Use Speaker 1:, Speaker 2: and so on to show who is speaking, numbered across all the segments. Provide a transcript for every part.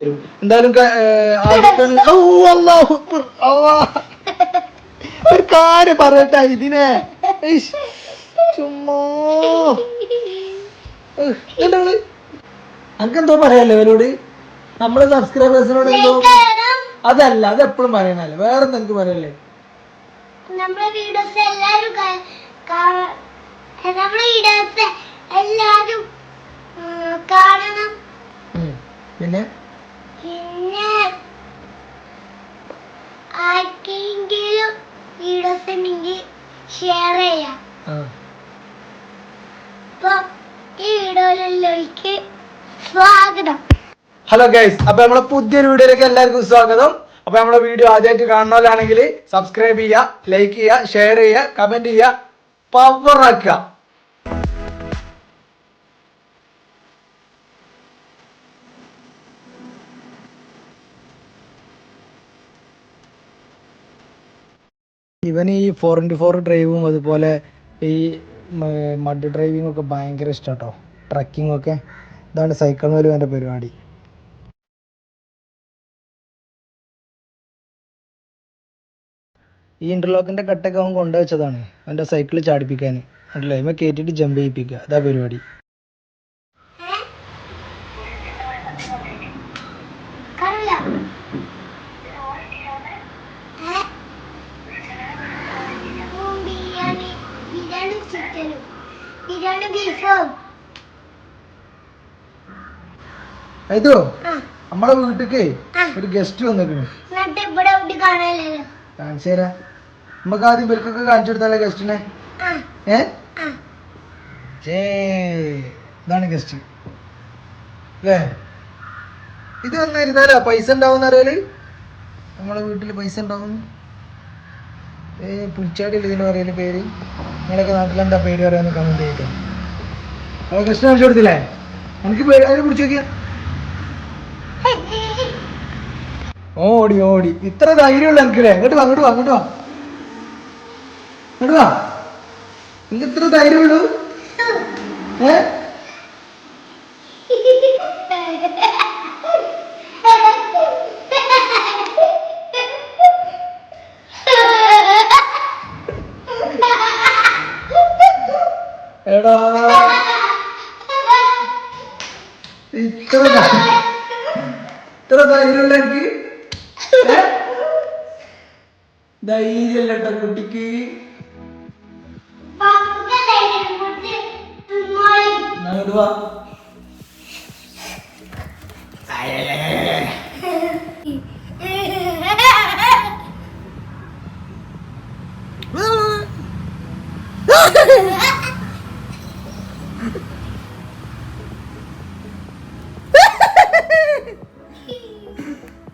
Speaker 1: എന്തായാലും. ഒരു കാര്യം പറയട്ടെ ഇതിനെ. ചുമ്മാ. അങ്ങെന്തോ പറയാല്ലേ ഇവരോട് നമ്മളെ സബ്സ്ക്രൈബേഴ്സിനോട് എന്തോ? അതല്ല അത് എപ്പോഴും പറയണല്ലേ വേറെ എന്തെങ്കിലും പറയല്ലേ?
Speaker 2: നമ്മുടെ വീഡിയോസ് എല്ലാരും കാ- കാ- നമ്മുടെ വീഡിയോസ് എല്ലാരും കാണണം.
Speaker 1: പിന്നെ?
Speaker 2: പിന്നെ ആർക്കെങ്കിലും വീഡിയോസ് ഉണ്ടെങ്കിൽ ഷെയർ ചെയ്യാം സ്വാഗതം.
Speaker 1: ഹലോ ഗൈസ് അപ്പൊ നമ്മളെ പുതിയൊരു വീഡിയോയിലേക്ക് എല്ലാവർക്കും സ്വാഗതം. അപ്പൊ നമ്മളെ വീഡിയോ ആദ്യമായിട്ട് കാണുന്നവരാണെങ്കിൽ സബ്സ്ക്രൈബ് ചെയ്യുക ലൈക്ക് ചെയ്യുക ഷെയർ ചെയ്യുക കമന്റ് ചെയ്യുക പവർ ഇവന് ഈ ഫോർ ഇന്റു ഫോർ ഡ്രൈവും അതുപോലെ ഈ മഡ് ഡ്രൈവിംഗ് ഒക്കെ ഭയങ്കര ഇഷ്ടം കേട്ടോ ട്രക്കിംഗ് ഒക്കെ. ഇതാണ് സൈക്കിൾ മേലും എന്റെ പരിപാടി. ഈ ഇന്റർലോക്കിന്റെ കട്ടൊക്കെ അവൻ കൊണ്ടുവച്ചതാണ്. അവന്റെ സൈക്കിൾ ചാടിപ്പിക്കാൻ. അല്ലേ ഇവ കയറ്റിയിട്ട് ജമ്പ് ചെയ്യിപ്പിക്കുക. അതാ പരിപാടി
Speaker 2: കറിയാ ബിരിയാണി ബിരിയാണി ചിക്കനും ബിരിയാണി ബീഫും
Speaker 1: ഇതോ നമ്മളെ
Speaker 2: വീട്ടിക്ക്
Speaker 1: ഒരു ഗസ്റ്റ് കാണിച്ചു തരാം. നമുക്ക് ആദ്യം ഇവർക്കൊക്കെ കാണിച്ചു കൊടുത്താലേ ഗസ്റ്റിനെ ഏ? ഇതാണ് ഗസ്റ്റ് അല്ലേ ഇത് വന്നിരുന്നാലാ പൈസ ഉണ്ടാവും അറിയാൽ? നമ്മളെ വീട്ടിൽ പൈസ ഉണ്ടാവും ഏ പുൽച്ചാടി ഇതിന് പറയൽ പേര്. നിങ്ങളൊക്കെ നാട്ടിലെന്താ പേര് പറയാന്ന് കമന്റ് ചെയ്തിട്ട് അപ്പൊ കൃഷ്ണ കാണിച്ചു കൊടുത്തില്ലേ? എനിക്ക് അതിനെ പിടിച്ചു നോക്കിയാ. ഓടി ഓടി. ഇത്ര ധൈര്യമുള്ള എനിക്കില്ലേ അങ്ങോട്ട് വാ അങ്ങോട്ട് വാ അങ്ങോട്ട് വാ. അങ്ങോട്ട് വാ. നിങ്ങൾക്ക് ഇത്ര ധൈര്യമുള്ളൂ? ഏ? എടാ. ധൈര്യമുള്ള എനിക്ക് ഏ? ധൈര്യമില്ല കേട്ടോ കുട്ടിക്ക്
Speaker 2: പപ്പ ധൈര്യം കൊടുത്ത് തിന്നോളി.
Speaker 1: എന്നാ ഇങ്ങോട്ട് വാ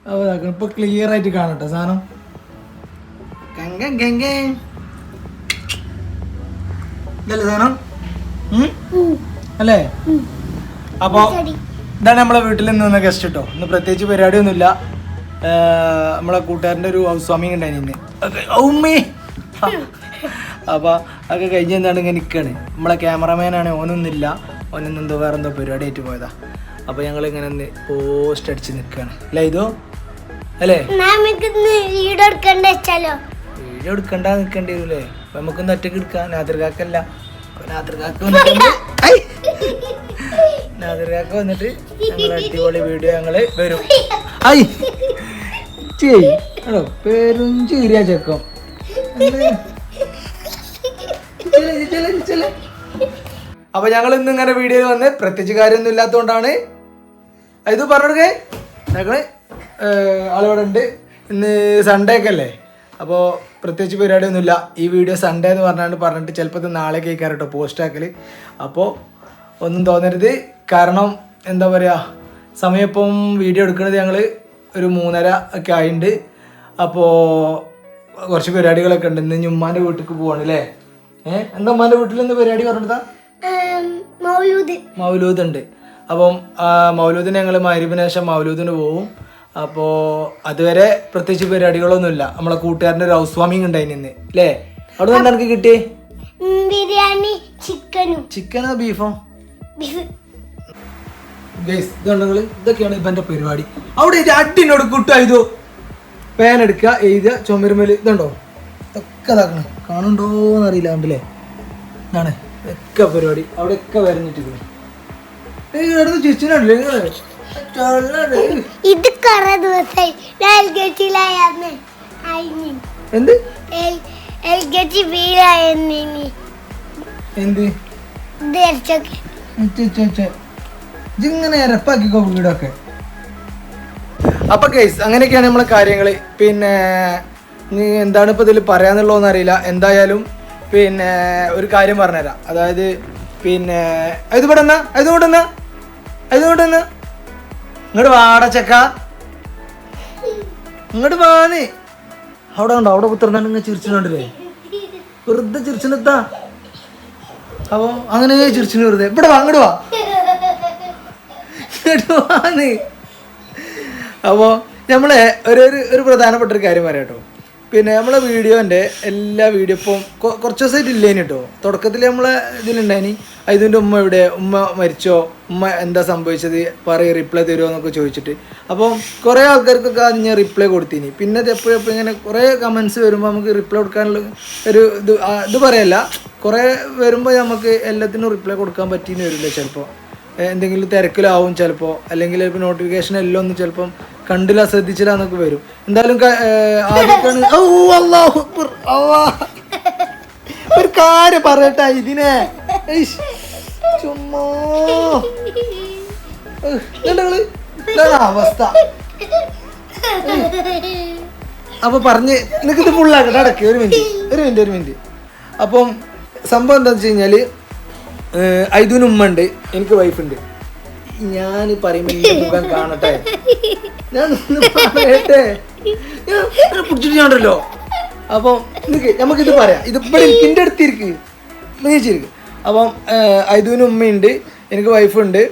Speaker 1: അപ്പൊ ഇപ്പൊ ക്ലിയർ ആയിട്ട് കാണട്ടെ സാധനം. ഇതല്ലേ അല്ലേ?
Speaker 2: അപ്പോൾ.
Speaker 1: ഇതാണ് നമ്മളെ വീട്ടിൽ നിന്ന് വന്ന ഗസ്റ്റ് കേട്ടോ ഇന്ന് പ്രത്യേകിച്ച് പരിപാടിയൊന്നുമില്ല. നമ്മളെ കൂട്ടുകാരന്റെ ഒരു ഹൗസ് വാമിങ് ഉണ്ടായിരുന്നു ഔമ്മി. അപ്പോൾ അതൊക്കെ കഴിഞ്ഞ് എന്താണ് ഇങ്ങനെ നിൽക്കുകയാണ് നമ്മളെ ക്യാമറമാനാണ് ഓനൊന്നില്ല ഓനൊന്നും എന്തോ വേറെ പരിപാടി ആയിട്ട് പോയതാ. അപ്പോൾ ഞങ്ങൾ ഇങ്ങനെ പോസ്റ്റ് അടിച്ച് നിൽക്കുകയാണ് അല്ലേ ഇതോ? അല്ലേ?
Speaker 2: നമുക്ക് ഇന്ന് വീഡിയോ എടുക്കണ്ട വെച്ചാലോ?
Speaker 1: വീഡിയോ എടുക്കണ്ട നിൽക്കേണ്ടി വരൂലേ? അപ്പൊ നമുക്കൊന്ന് ഒറ്റയ്ക്ക് എടുക്കാം. ഐ! നാദർകാക്ക വന്നിട്ട് ഞങ്ങൾ അടിപൊളി വീഡിയോ ഞങ്ങൾ വരും. ഐ! ചെയ് എടോ പേരും ചീരിയ ചെക്കം. അപ്പൊ ഞങ്ങൾ ഇന്ന് ഇങ്ങനെ വീഡിയോയിൽ വന്ന് പ്രത്യേകിച്ച് കാര്യമൊന്നും ഇല്ലാത്തതുകൊണ്ടാണ്. ഇത് പറഞ്ഞേ ഞങ്ങൾ ആളിവിടെ ഉണ്ട് ഇന്ന് സൺഡേ ഒക്കെ അല്ലേ? അപ്പോൾ പ്രത്യേകിച്ച് പരിപാടിയൊന്നുമില്ല. ഈ വീഡിയോ സൺഡേ എന്ന് പറഞ്ഞാണ്ട് പറഞ്ഞിട്ട് ചിലപ്പോൾ ഇത് നാളെ കേൾക്കാറ് കേട്ടോ പോസ്റ്റ് ആക്കൽ അപ്പോൾ ഒന്നും തോന്നരുത്. കാരണം എന്താ പറയുക സമയം ഇപ്പം വീഡിയോ എടുക്കുന്നത് ഞങ്ങൾ ഒരു മൂന്നര ഒക്കെ ആയിണ്ട്. അപ്പോൾ കുറച്ച് പരിപാടികളൊക്കെ ഉണ്ട്. ഇന്ന് ഉമ്മാന്റെ വീട്ടിലേക്ക് പോവാണ് അല്ലേ ഏഹ് എന്താ ഉമ്മാന്റെ വീട്ടിൽ നിന്ന് പരിപാടി പറഞ്ഞിട്ടാ
Speaker 2: മൗലൂദ്.
Speaker 1: മൗലൂദ് ഉണ്ട്. അപ്പം മൗലൂദിന് ഞങ്ങൾ മരുവിന് ശേഷം മൗലൂദിന് പോവും. അപ്പോൾ അതുവരെ പ്രത്യേകിച്ച് പരിപാടികളൊന്നുമില്ല. നമ്മളെ കൂട്ടുകാരന്റെ ഒരു ഹൗസ് വാമിങ് ഉണ്ടായിന് ഇന്ന് അല്ലേ അവിടെ നിന്ന് എനിക്ക് കിട്ടി
Speaker 2: ബിരിയാണി ചിക്കനും.
Speaker 1: ചിക്കനോ ബീഫോ. ഗൈസ് ഇതുണ്ട് നിങ്ങൾ? ഇതൊക്കെയാണ് പരിപാടി. അവിടെ ഒരു അടിനോട് കുട്ടായതോ പേൻ എടുക്കുക എഴുതുക ചുമരുമൽ ഇതുണ്ടോ? ഇതൊക്കെ ഇതാക്കണം. കാണുന്നുണ്ടോന്ന് അറിയില്ല കണ്ടില്ലേ? ഇതാണ്. ഒക്കെ പരിപാടി. അവിടെ ഒക്കെ വരഞ്ഞിട്ടിരിക്കുന്നു. ചിരിച്ചിട്ടുണ്ടല്ലേ നിങ്ങൾ ചള്ളാണ്.
Speaker 2: ഇത് കുറെ ദിവസമായി ഞാൻ എൽ കെ ജിയിലായിരുന്നു അയിന്
Speaker 1: എന്ത്?
Speaker 2: എൽ കെ ജി ബിയിലായിരുന്നു
Speaker 1: എന്ത്? വീടൊക്കെ. അപ്പൊ കേസ് അങ്ങനെയൊക്കെയാണ് നമ്മളെ കാര്യങ്ങൾ. പിന്നെ നീ എന്താണ് ഇപ്പൊ ഇതിൽ പറയാന്നുള്ളതെന്ന് അറിയില്ല. എന്തായാലും പിന്നെ ഒരു കാര്യം പറഞ്ഞുതരാം. അതായത് പിന്നെ ഇത് ഇവിടെ എന്നാ ഇത് ഇവിടെ എന്നാ ഇത് ഇവിടെ എന്നാ ഇങ്ങോട്ട് വാട ചക്ക. ഇങ്ങോട്ട് വാന് അവിടെ ഉണ്ടോ അവിടെ കുത്തിറന്നാണ് ഇങ്ങനെ ചിരിച്ചിട്ടുണ്ടല്ലേ? വെറുതെ ചിരിച്ചിനെത്താ അപ്പൊ അങ്ങനെ ചിരിച്ചിന് വെറുതെ. ഇവിടെ വാ അങ്ങോട്ട് വാ. ഇങ്ങോട്ട് വാന്ന്. നമ്മളെ ഒരു ഒരു പ്രധാനപ്പെട്ട ഒരു കാര്യം പറയാട്ടോ. പിന്നെ നമ്മളെ വീഡിയോന്റെ എല്ലാ വീഡിയോ ഇപ്പം കുറച്ച് ദിവസമായിട്ട് ഇല്ലേനി കേട്ടോ തുടക്കത്തിൽ നമ്മളെ ഇതിലുണ്ടായിനി അതിന്റെ ഉമ്മ എവിടെ? ഉമ്മ മരിച്ചോ? ഉമ്മ എന്താ സംഭവിച്ചത്? പറയും റിപ്ലൈ തരുമോ എന്നൊക്കെ ചോദിച്ചിട്ട്. അപ്പം കുറേ ആൾക്കാർക്കൊക്കെ അത് ഞാൻ റിപ്ലൈ കൊടുത്തിനി. പിന്നെ എപ്പോഴും എപ്പോഴും ഇങ്ങനെ കുറേ കമൻസ് വരുമ്പോൾ നമുക്ക് റിപ്ലൈ കൊടുക്കാനുള്ള ഒരു ഇത് ഇത് പറയല്ല. കുറേ വരുമ്പോൾ നമുക്ക് എല്ലാത്തിനും റിപ്ലൈ കൊടുക്കാൻ പറ്റിയെന്ന് വരില്ല ചിലപ്പോൾ എന്തെങ്കിലും തിരക്കിലാവും ചിലപ്പോൾ അല്ലെങ്കിൽ ഇപ്പോൾ നോട്ടിഫിക്കേഷൻ എല്ലാം ഒന്ന് ചിലപ്പം കണ്ടില്ല ശ്രദ്ധിച്ചില്ല എന്നൊക്കെ വരും. എന്തായാലും. ഒരു കാര്യം പറയട്ടെ ഇതിനെ. ചുമ്മാ. അവസ്ഥ. അപ്പൊ പറഞ്ഞ് നിനക്കിത് ഫുള്ളാക്കട്ടെ അടക്കി. ഒരു മിനിറ്റ് ഒരു മിനിറ്റ് ഒരു മിനിറ്റ് അപ്പം സംഭവം എന്താണെന്ന് വെച്ച് കഴിഞ്ഞാൽ ഐതുവിന് ഉമ്മ ഉണ്ട് എനിക്ക് വൈഫുണ്ട്. ഞാൻ പറയുമ്പോൾ മുഖം കാണട്ടെ? ഞാൻ ഒന്ന് പറയട്ടെ? ഞാൻ പിടിച്ചിട്ട് നമുക്കിത് പറയാം. ഇത് ഇവിടെ എന്റെ അടുത്തിരിക്ക് നീച്ചിരിക്ക് അപ്പം ഐദുവിന് ഉമ്മയുണ്ട് എനിക്ക് വൈഫുണ്ട്.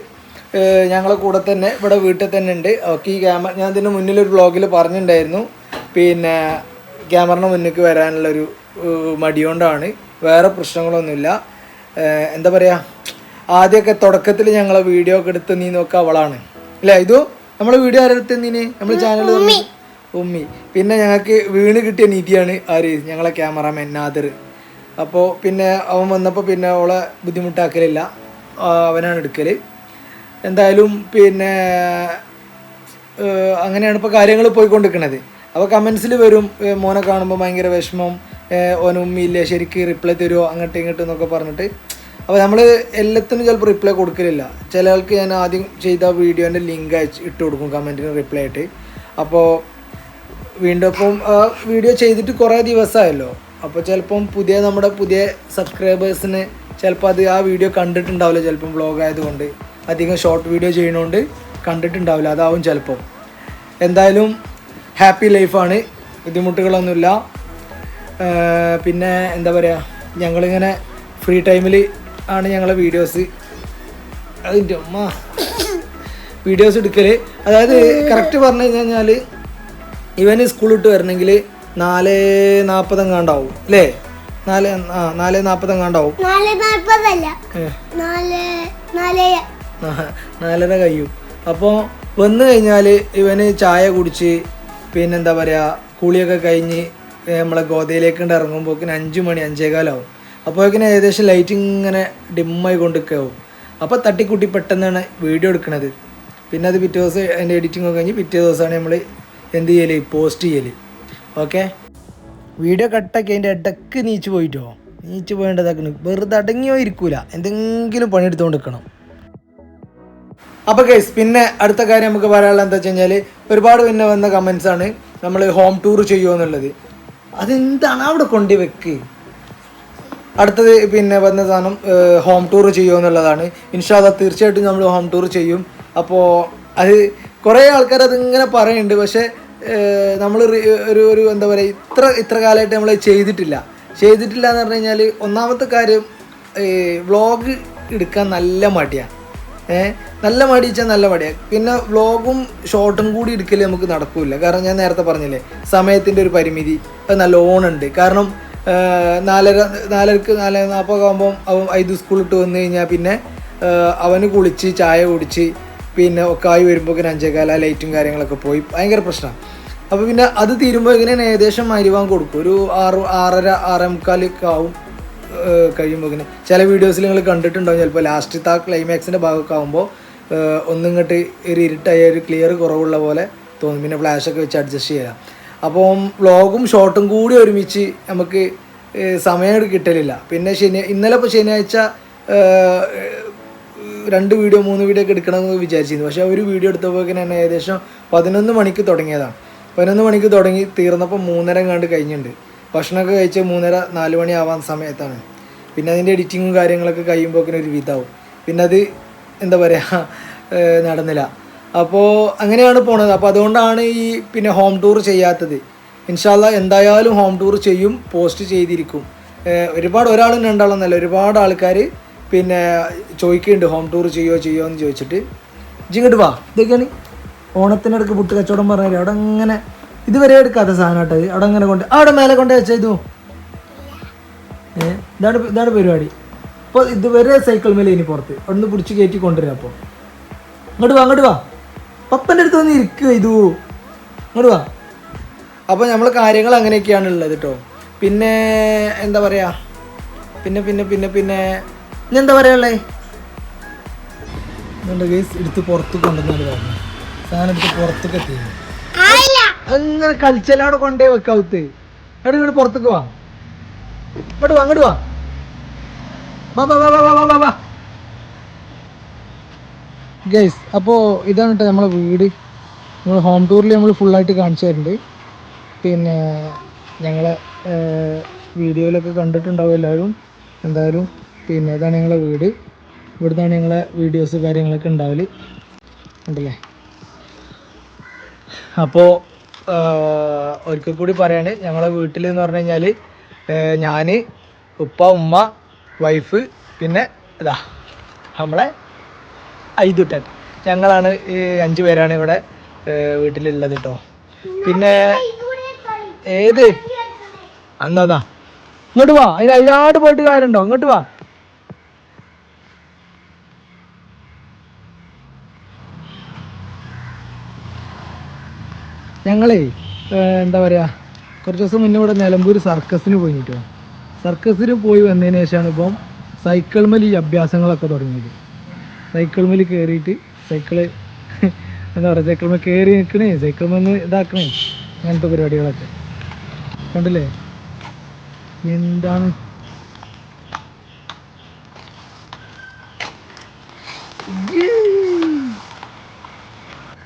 Speaker 1: ഞങ്ങളെ കൂടെ തന്നെ ഇവിടെ വീട്ടിൽ തന്നെ ഉണ്ട്. ഓക്കെ ഈ ക്യാമറ ഞാൻ ഇതിന് മുന്നിൽ ഒരു വ്ളോഗിൽ പറഞ്ഞിട്ടുണ്ടായിരുന്നു. പിന്നെ ക്യാമറിന് മുന്നിലേക്ക് വരാനുള്ളൊരു മടിയോണ്ടാണ് വേറെ പ്രശ്നങ്ങളൊന്നുമില്ല. എന്താ പറയുക ആദ്യമൊക്കെ തുടക്കത്തിൽ ഞങ്ങളെ വീഡിയോ ഒക്കെ എടുത്ത് നീ നോക്കുക അവളാണ്. അല്ലേ ഇതു? നമ്മൾ വീഡിയോ ആരെടുത്ത് നീന് നമ്മൾ ചാനൽ ഉമ്മി. പിന്നെ ഞങ്ങൾക്ക് വീണ് കിട്ടിയ നിധിയാണ് ആര്? ഞങ്ങളെ ക്യാമറാമാൻ നാദർ. അപ്പോൾ പിന്നെ അവൻ വന്നപ്പോൾ പിന്നെ അവളെ ബുദ്ധിമുട്ടാക്കലില്ല. അവനാണ് എടുക്കൽ എന്തായാലും പിന്നെ അങ്ങനെയാണ് ഇപ്പോൾ കാര്യങ്ങൾ പോയിക്കൊണ്ടിരിക്കുന്നത് അപ്പോൾ കമൻസിൽ വരും മോനെ കാണുമ്പോൾ ഭയങ്കര വിഷമം. ഓന് ഉമ്മയില്ല ശരിക്ക് റിപ്ലൈ തരുമോ അങ്ങോട്ടും ഇങ്ങോട്ടും എന്നൊക്കെ പറഞ്ഞിട്ട്. അപ്പോൾ നമ്മൾ എല്ലാത്തിനും ചിലപ്പോൾ റിപ്ലൈ കൊടുക്കലില്ല. ചില ആൾക്ക് ഞാൻ ആദ്യം ചെയ്ത വീഡിയോന്റെ ലിങ്ക് അയച്ച് ഇട്ട് കൊടുക്കും കമന്റിന് റിപ്ലൈ ആയിട്ട്. അപ്പോൾ വീണ്ടും അപ്പം വീഡിയോ ചെയ്തിട്ട് കുറേ ദിവസമായല്ലോ അപ്പോൾ ചിലപ്പം പുതിയ നമ്മുടെ പുതിയ സബ്സ്ക്രൈബേഴ്സിന് ചിലപ്പോൾ അത് ആ വീഡിയോ കണ്ടിട്ടുണ്ടാവില്ല ചിലപ്പം വ്ളോഗ് ആയതുകൊണ്ട്. അധികം ഷോർട്ട് വീഡിയോ ചെയ്യണോണ്ട് കണ്ടിട്ടുണ്ടാവില്ല അതാവും ചിലപ്പം. എന്തായാലും ഹാപ്പി ലൈഫാണ് ബുദ്ധിമുട്ടുകളൊന്നുമില്ല. പിന്നെ എന്താ പറയുക ഞങ്ങളിങ്ങനെ ഫ്രീ ടൈമിൽ ആണ് ഞങ്ങളെ വീഡിയോസ് അതിന്റെ അമ്മ വീഡിയോസ് എടുക്കൽ അതായത് കറക്റ്റ് പറഞ്ഞു കഴിഞ്ഞാൽ ഇവന് സ്കൂൾ ഇട്ട് വരണമെങ്കിൽ നാല് നാൽപ്പതെങ്ങാണ്ടാവും അല്ലേ? നാല് ആ നാല് നാൽപ്പതെങ്ങാണ്ടാവും നാലര കഴിയും. അപ്പോൾ വന്നു കഴിഞ്ഞാൽ ഇവന് ചായ കുടിച്ച് പിന്നെന്താ പറയുക കുളിയൊക്കെ കഴിഞ്ഞ് നമ്മളെ ഗോതയിലേക്ക് ഇറങ്ങുമ്പോക്കിന് അഞ്ച് മണി അഞ്ചേകാലാവും. അപ്പോഴേക്കിന് ഏകദേശം ലൈറ്റ് ഇങ്ങനെ ഡിമ്മായി കൊണ്ടിരിക്കാവും അപ്പോൾ തട്ടിക്കൂട്ടി പെട്ടെന്നാണ് വീഡിയോ എടുക്കുന്നത് പിന്നെ അത് പിറ്റേ ദിവസം അതിന്റെ എഡിറ്റിംഗ് ഒക്കെ കഴിഞ്ഞ് പിറ്റേ ദിവസമാണ് നമ്മൾ എന്ത് ചെയ്യൽ? പോസ്റ്റ് ചെയ്യൽ. ഓക്കെ വീഡിയോ കട്ടാക്കി അതിന്റെ ഇടയ്ക്ക് നീച്ച് പോയിട്ടോ? നീച്ച് പോയേണ്ടതാക്കണ്. വെറുതെ അടങ്ങിയോ ഇരിക്കൂല. എന്തെങ്കിലും പണിയെടുത്തുകൊണ്ട് നിൽക്കണം അപ്പോൾ കേസ് പിന്നെ അടുത്ത കാര്യം നമുക്ക് പറയാനുള്ളത് എന്താ വെച്ച് കഴിഞ്ഞാൽ ഒരുപാട് പിന്നെ വന്ന കമൻസാണ് നമ്മൾ ഹോം ടൂർ ചെയ്യുമോ എന്നുള്ളത്. അതെന്താണ്? അവിടെ കൊണ്ടു വെക്ക്. അടുത്തത് പിന്നെ വന്ന സാധനം ഹോം ടൂർ ചെയ്യുമോ എന്നുള്ളതാണ്. ഇൻഷാല്ല തീർച്ചയായിട്ടും നമ്മൾ ഹോം ടൂർ ചെയ്യും. അപ്പോൾ അത് കുറേ ആൾക്കാർ അതിങ്ങനെ പറയുന്നുണ്ട്. പക്ഷേ നമ്മൾ ഒരു ഒരു എന്താ പറയുക ഇത്ര ഇത്ര കാലമായിട്ട് നമ്മൾ ചെയ്തിട്ടില്ല. ചെയ്തിട്ടില്ല എന്ന് പറഞ്ഞു കഴിഞ്ഞാൽ ഒന്നാമത്തെ കാര്യം വ്ളോഗ് എടുക്കാൻ നല്ല മടിയാണ്. നല്ല മടി വെച്ചാൽ നല്ല മടിയാണ് പിന്നെ വ്ളോഗും ഷോർട്ടും കൂടി എടുക്കൽ നമുക്ക് നടക്കില്ല കാരണം ഞാൻ നേരത്തെ പറഞ്ഞില്ലേ സമയത്തിന്റെ ഒരു പരിമിതി. അത് നല്ല ഉണ്ട് കാരണം നാലര നാലരക്ക് നാല് നാൽപ്പതൊക്കെ ആകുമ്പം അവൻ സ്കൂൾ സ്കൂളിട്ട് വന്നു കഴിഞ്ഞാൽ പിന്നെ അവന് കുളിച്ച് ചായ കുടിച്ച് പിന്നെ ഒക്കെ ആയി വരുമ്പോൾ അഞ്ചേകാല ലൈറ്റും കാര്യങ്ങളൊക്കെ പോയി. ഭയങ്കര പ്രശ്നമാണ് അപ്പോൾ പിന്നെ അത് തീരുമ്പോൾ ഇങ്ങനെ ഏകദേശം മരുവാൻ കൊടുക്കും? ഒരു ആറ് ആറര ആറേ മുക്കാലൊക്കെ ആവും. കഴിയുമ്പോൾ ചില വീഡിയോസിൽ നിങ്ങൾ കണ്ടിട്ടുണ്ടാവും ചിലപ്പോൾ ലാസ്റ്റ് ആ ക്ലൈമാക്സിന്റെ ഭാഗമൊക്കെ ആകുമ്പോൾ ഒന്നിങ്ങോട്ട് ഒരു ഇരുട്ടായ ഒരു ക്ലിയർ കുറവുള്ള പോലെ തോന്നും. പിന്നെ ഫ്ലാഷൊക്കെ വെച്ച് അഡ്ജസ്റ്റ് ചെയ്യാം. അപ്പം വ്ളോഗും ഷോർട്ടും കൂടി ഒരുമിച്ച് നമുക്ക് സമയം കിട്ടലില്ല. പിന്നെ ശനി ഇന്നലെ ഇപ്പോൾ ശനിയാഴ്ച രണ്ട് വീഡിയോ മൂന്ന് വീഡിയോ ഒക്കെ എടുക്കണമെന്ന് വിചാരിച്ചിരുന്നു. പക്ഷേ ഒരു വീഡിയോ എടുത്തപ്പോൾ തന്നെ ഏകദേശം പതിനൊന്ന് മണിക്ക് തുടങ്ങിയതാണ്. പതിനൊന്ന് മണിക്ക് തുടങ്ങി തീർന്നപ്പോൾ മൂന്നര കണ്ട് കഴിഞ്ഞിട്ടുണ്ട്. ഭക്ഷണമൊക്കെ കഴിച്ച് മൂന്നര നാല് മണി ആവാൻ സമയത്താണ്. പിന്നെ അതിന്റെ എഡിറ്റിങ്ങും കാര്യങ്ങളൊക്കെ കഴിയുമ്പോഴേക്കിനും ഒരു വിധാവും. പിന്നെ അത് എന്താ പറയുക നടന്നില്ല. അപ്പോൾ അങ്ങനെയാണ് പോണത്. അപ്പോൾ അതുകൊണ്ടാണ് ഈ പിന്നെ ഹോം ടൂർ ചെയ്യാത്തത്. ഇൻഷാല്ല എന്തായാലും ഹോം ടൂർ ചെയ്യും പോസ്റ്റ് ചെയ്തിരിക്കും. ഒരുപാട് ഒരാളും രണ്ടാളൊന്നല്ല ഒരുപാട് ആൾക്കാർ പിന്നെ ചോദിക്കുന്നുണ്ട് ഹോം ടൂർ ചെയ്യോ ചെയ്യോ എന്ന് ചോദിച്ചിട്ട്. ഇജിങ്ങോട്ട് വാ. ഇതൊക്കെയാണ് ഓണത്തിനിടക്ക് പുട്ട് കച്ചവടം പറഞ്ഞാൽ അവിടെ അങ്ങനെ ഇതുവരെ എടുക്കാത്ത സാധനം കേട്ടത് അവിടെ അങ്ങനെ കൊണ്ട് അവിടെ മേലെ കൊണ്ട് വെച്ചതു ഏഹ് ഇതാണ് ഇതാണ് പരിപാടി. അപ്പോൾ ഇതുവരെ സൈക്കിൾ മേലെ ഇനി പുറത്ത്. അവിടെ നിന്ന് പിടിച്ച് കയറ്റി കൊണ്ടുവരാം അപ്പോൾ അങ്ങോട്ട് വാ അങ്ങോട്ട് വാ. പപ്പന്റെ അടുത്ത് വന്ന് ഇരിക്കുക ഇതു. അങ്ങോട്ട് വാ. അപ്പോൾ നമ്മൾ കാര്യങ്ങൾ അങ്ങനെയൊക്കെയാണ് ഉള്ളത് കേട്ടോ പിന്നെ എന്താ പറയുക പിന്നെ പിന്നെ പിന്നെ പിന്നെ ഇനി എന്താ പറയുള്ളേ ഇതുണ്ട് ഗേസ് എടുത്ത് പുറത്തു കൊണ്ടുവന്നാണ് പറഞ്ഞു സാധനം എടുത്ത് പുറത്തൊക്കെ എത്തിയിരുന്നു അങ്ങനെ കളിച്ചെല്ലാം കൊണ്ടേ വെക്കാവത്ത് എവിടെ ഇങ്ങോട്ട് പുറത്തേക്ക് വാ. ഇങ്ങോട്ട് വാ അങ്ങോട്ട് വാ. വാ വാ ഗൈസ് അപ്പോൾ ഇതാണ് കേട്ടോ നമ്മളെ വീട്. നമ്മൾ ഹോം ടൂറിൽ നമ്മൾ ഫുള്ളായിട്ട് കാണിച്ചു തരുന്നുണ്ട് പിന്നെ ഞങ്ങളെ വീഡിയോയിലൊക്കെ കണ്ടിട്ടുണ്ടാവും എല്ലാവരും. എന്തായാലും പിന്നെ ഇതാണ് ഞങ്ങളെ വീട്. ഇവിടുന്നാണ് ഞങ്ങളെ വീഡിയോസ് കാര്യങ്ങളൊക്കെ ഉണ്ടാവൽ. ഉണ്ടല്ലേ അപ്പോൾ ഒരിക്കൽ കൂടി പറയാണ് ഞങ്ങളെ വീട്ടിൽ എന്ന് പറഞ്ഞു കഴിഞ്ഞാൽ ഞാൻ ഉപ്പ ഉമ്മ വൈഫ് പിന്നെ ഇതാ നമ്മളെ ഐതുട്ടൻ ഞങ്ങളാണ് ഈ അഞ്ച് പേരാണ് ഇവിടെ വീട്ടിലുള്ളത് കേട്ടോ പിന്നെ ഏത്? അന്നതാ. ഇങ്ങോട്ട് വാ അതിന് അതിനാട് പോയിട്ട് കാര്യമുണ്ടോ ഇങ്ങോട്ട് വാ. ഞങ്ങളേ എന്താ പറയാ കുറച്ച് ദിവസം മുന്നേ ഇവിടെ നിലമ്പൂർ സർക്കസിന് പോയിട്ടോ. സർക്കസിന് പോയി വന്നതിന് ശേഷമാണ് ഇപ്പം സൈക്കിൾമേൽ ഈ അഭ്യാസങ്ങളൊക്കെ തുടങ്ങിയത്. സൈക്കിൾ മലി കയറിയിട്ട് സൈക്കിൾ എന്താ പറയുക സൈക്കിൾമേൽ കയറി നിൽക്കണേ സൈക്കിൾ സൈക്കിൾമേന്ന് ഇതാക്കണേ അങ്ങനത്തെ പരിപാടികളൊക്കെ. കണ്ടില്ലേ? എന്താണ്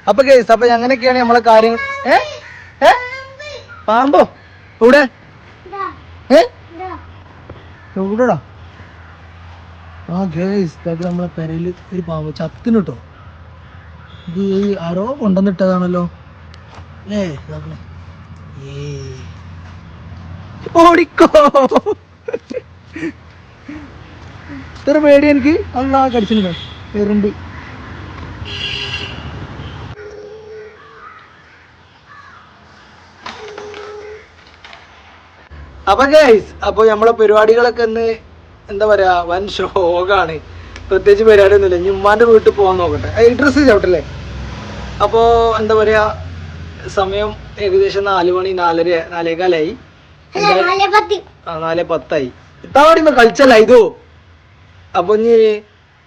Speaker 1: അപ്പൊ കേസ് അപ്പൊ അങ്ങനെയൊക്കെയാണ് നമ്മളെ കാര്യങ്ങൾ. ഏ? ഏ? പാമ്പോ? ഇവിടെ എവിടെടാ? ആ ഗേസ് നമ്മളെ പെരയിൽ ഒരു പാമ്പ്. ചത്തിന് കേട്ടോ. ഇത് ആരോ കൊണ്ടുവന്നിട്ടതാണല്ലോ. ഏ. ഓടിക്കോ. ഇത്ര പേടി എനിക്ക്. അല്ല കടിച്ചിട്ടുണ്ട്. എറുമ്പ്. അപ്പൊ ഗൈസ് അപ്പൊ നമ്മളെ പരിപാടികളൊക്കെ ഇന്ന് എന്താ പറയാ വൻ ഷോകാണ് പ്രത്യേകിച്ച് പരിപാടി ഒന്നുമില്ല ഇനി ഉമ്മാന്റെ വീട്ടിൽ പോകാൻ നോക്കട്ടെ. ഡ്രസ്സ് ചവിട്ടല്ലേ? അപ്പോ എന്താ പറയാ സമയം ഏകദേശം നാല് മണി നാലര നാലേകാലായി.
Speaker 2: നാല്
Speaker 1: പത്തായി. ഇത്താവടി കളിച്ചല്ല ഇതോ? അപ്പൊ ഇനി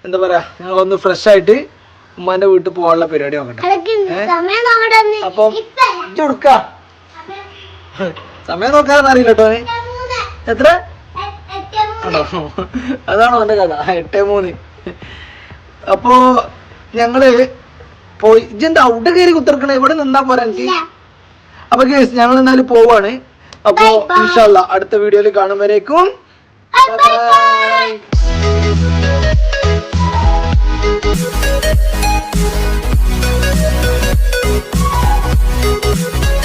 Speaker 1: എന്താ പറയാ ഞങ്ങൾ ഒന്ന് ഫ്രഷ് ആയിട്ട് ഉമ്മാന്റെ വീട്ടിൽ പോകാനുള്ള പരിപാടി നോക്കട്ടെ. അപ്പൊ കൊടുക്ക. സമയം നോക്കാനൊന്നും അറിയില്ല കേട്ടോ എത്ര? ആണോ? അതാണോ എന്റെ കഥ. എട്ട് മൂന്ന്. അപ്പോ ഞങ്ങൾ പോയി. ഇജെന്താ അവിടെ കയറി കുത്തിറക്കണേ ഇവിടെ നിന്നാ പോരാ എനിക്ക്. അപ്പൊ കേസ് ഞങ്ങൾ എന്നാലും പോവാണ്. അപ്പോ ഇൻഷാല്ല അടുത്ത വീഡിയോയിൽ കാണുമ്പോഴേക്കും ബൈ